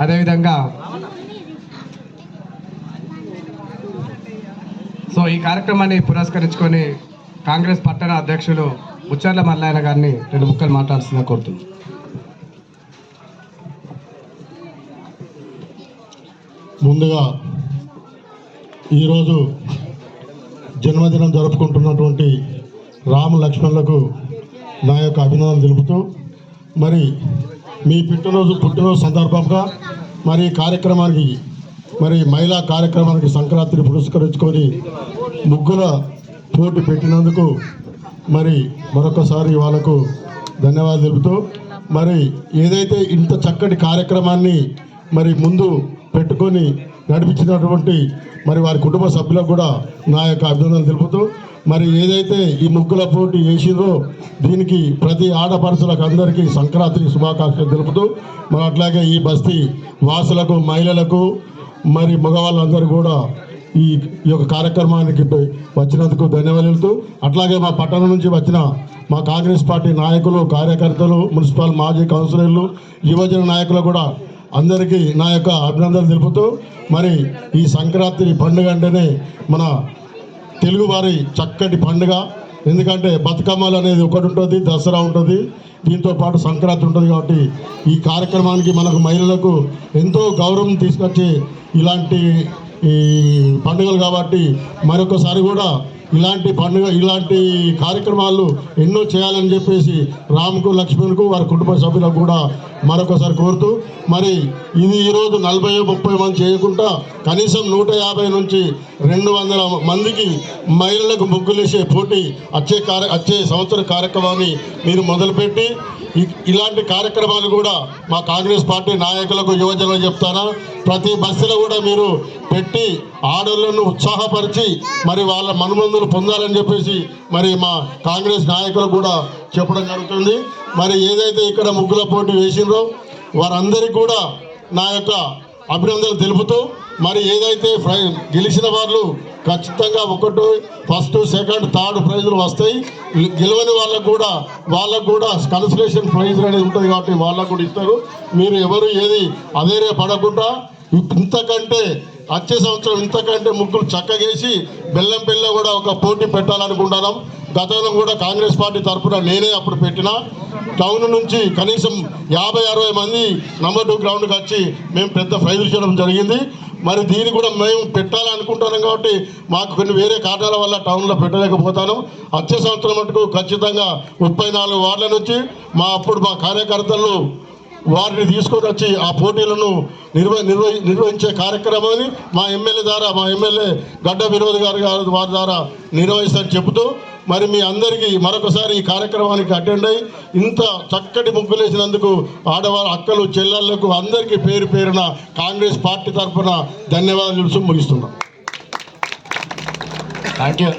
అదేవిధంగా సో ఈ కార్యక్రమాన్ని పురస్కరించుకొని కాంగ్రెస్ పట్టణ అధ్యక్షులు ముచ్చర్ల మల్లాయన గారిని రెండు ముక్కలు మాట్లాడుతున్నా కోరుతున్నాను ముందుగా ఈరోజు జన్మదినం జరుపుకుంటున్నటువంటి రామ లక్ష్మణులకు నా యొక్క అభినందనలు తెలుపుతూ మరి మీ పుట్టినరోజు పుట్టినరోజు సందర్భంగా మరి కార్యక్రమానికి మరి మహిళా కార్యక్రమానికి సంక్రాంతిని పురస్కరించుకొని ముగ్గుల పోటీ పెట్టినందుకు మరి మరొకసారి వాళ్ళకు ధన్యవాదాలు తెలుపుతూ మరి ఏదైతే ఇంత చక్కటి కార్యక్రమాన్ని మరి ముందు పెట్టుకొని నడిపించినటువంటి మరి వారి కుటుంబ సభ్యులకు కూడా నా యొక్క అభినందనలు తెలుపుతూ మరి ఏదైతే ఈ ముగ్గుల పోటీ వేసిందో దీనికి ప్రతి ఆడపడుచులకు అందరికీ సంక్రాంతి శుభాకాంక్షలు తెలుపుతూ మరి అట్లాగే ఈ బస్తీ వాసులకు మహిళలకు మరి మగవాళ్ళందరూ కూడా ఈ ఈ యొక్క కార్యక్రమానికి వచ్చినందుకు ధన్యవాదాలు అట్లాగే మా పట్టణం నుంచి వచ్చిన మా కాంగ్రెస్ పార్టీ నాయకులు కార్యకర్తలు మున్సిపల్ మాజీ కౌన్సిలర్లు యువజన నాయకులు కూడా అందరికీ నా యొక్క అభినందనలు తెలుపుతూ మరి ఈ సంక్రాంతి పండుగ అంటేనే మన తెలుగువారి చక్కటి పండుగ. ఎందుకంటే బతుకమ్మలు అనేది ఒకటి ఉంటుంది దసరా ఉంటుంది దీంతో పాటు సంక్రాంతి ఉంటుంది కాబట్టి ఈ కార్యక్రమానికి మనకు మహిళలకు ఎంతో గౌరవం తీసుకొచ్చి ఇలాంటి ఈ పండుగలు కాబట్టి మరొకసారి కూడా ఇలాంటి పండుగ ఇలాంటి కార్యక్రమాలు ఎన్నో చేయాలని చెప్పేసి రాముకు లక్ష్మణ్కు వారి కుటుంబ సభ్యులకు కూడా మరొకసారి కోరుతూ మరి ఇది ఈరోజు నలభై ముప్పై మంది చేయకుండా కనీసం నూట యాభై నుంచి రెండు వందల మందికి మహిళలకు ముగ్గులేసే పోటీ వచ్చే కార్య వచ్చే సంవత్సర కార్యక్రమాన్ని మీరు మొదలుపెట్టి ఇలాంటి కార్యక్రమాలు కూడా మా కాంగ్రెస్ పార్టీ నాయకులకు యువజనులు చెప్తానా. ప్రతి బస్సులో కూడా మీరు పెట్టి ఆడోళ్ళను ఉత్సాహపరిచి మరి వాళ్ళ మనుమందులు పొందాలని చెప్పేసి మరి మా కాంగ్రెస్ నాయకులు కూడా చెప్పడం జరుగుతుంది. మరి ఏదైతే ఇక్కడ ముగ్గుల పోటీ వేసిండ్రో వారందరికీ కూడా నా యొక్క అభినందనలు తెలుపుతూ మరి ఏదైతే గెలిచిన వాళ్ళు ఖచ్చితంగా ఒకటి ఫస్ట్ సెకండ్ థర్డ్ ప్రైజులు వస్తాయి. గెలవని వాళ్ళకు కూడా వాళ్ళకు కూడా కన్సలేషన్ ప్రైజ్ అనేది ఉంటుంది కాబట్టి వాళ్ళకు కూడా ఇస్తారు. మీరు ఎవరు ఏది అదేరే పడకుండా ఇంతకంటే వచ్చే సంవత్సరం ఇంతకంటే ముగ్గులు చక్కగేసి బెల్లం పిల్ల కూడా ఒక పోటీ పెట్టాలనుకుంటున్నాం. గతంలో కూడా కాంగ్రెస్ పార్టీ తరఫున నేనే అప్పుడు పెట్టిన. టౌన్ నుంచి కనీసం యాభై అరవై మంది నంబర్ టూ గ్రౌండ్కి వచ్చి మేము పెద్ద ఫైల్ చేయడం జరిగింది. మరి దీన్ని కూడా మేము పెట్టాలనుకుంటున్నాం కాబట్టి మాకు కొన్ని వేరే కారణాల వల్ల టౌన్లో పెట్టలేకపోతాను. వచ్చే సంవత్సరం మటుకు ఖచ్చితంగా ముప్పై నాలుగు వార్డుల నుంచి మా అప్పుడు మా కార్యకర్తలు వారిని తీసుకొని వచ్చి ఆ పోటీలను నిర్వ నిర్వ నిర్వహించే కార్యక్రమాన్ని మా ఎమ్మెల్యే ద్వారా మా ఎమ్మెల్యే గడ్డ వినోద్ గారు గారు వారి ద్వారా నిర్వహిస్తారని చెబుతూ మరి మీ అందరికీ మరొకసారి ఈ కార్యక్రమానికి అటెండ్ అయ్యి ఇంత చక్కటి ముగ్గులేసినందుకు ఆడవారు అక్కలు చెల్లెళ్ళకు అందరికీ పేరు పేరున కాంగ్రెస్ పార్టీ తరఫున ధన్యవాదాలు తెలుసు ముగిస్తున్నాం. Thank you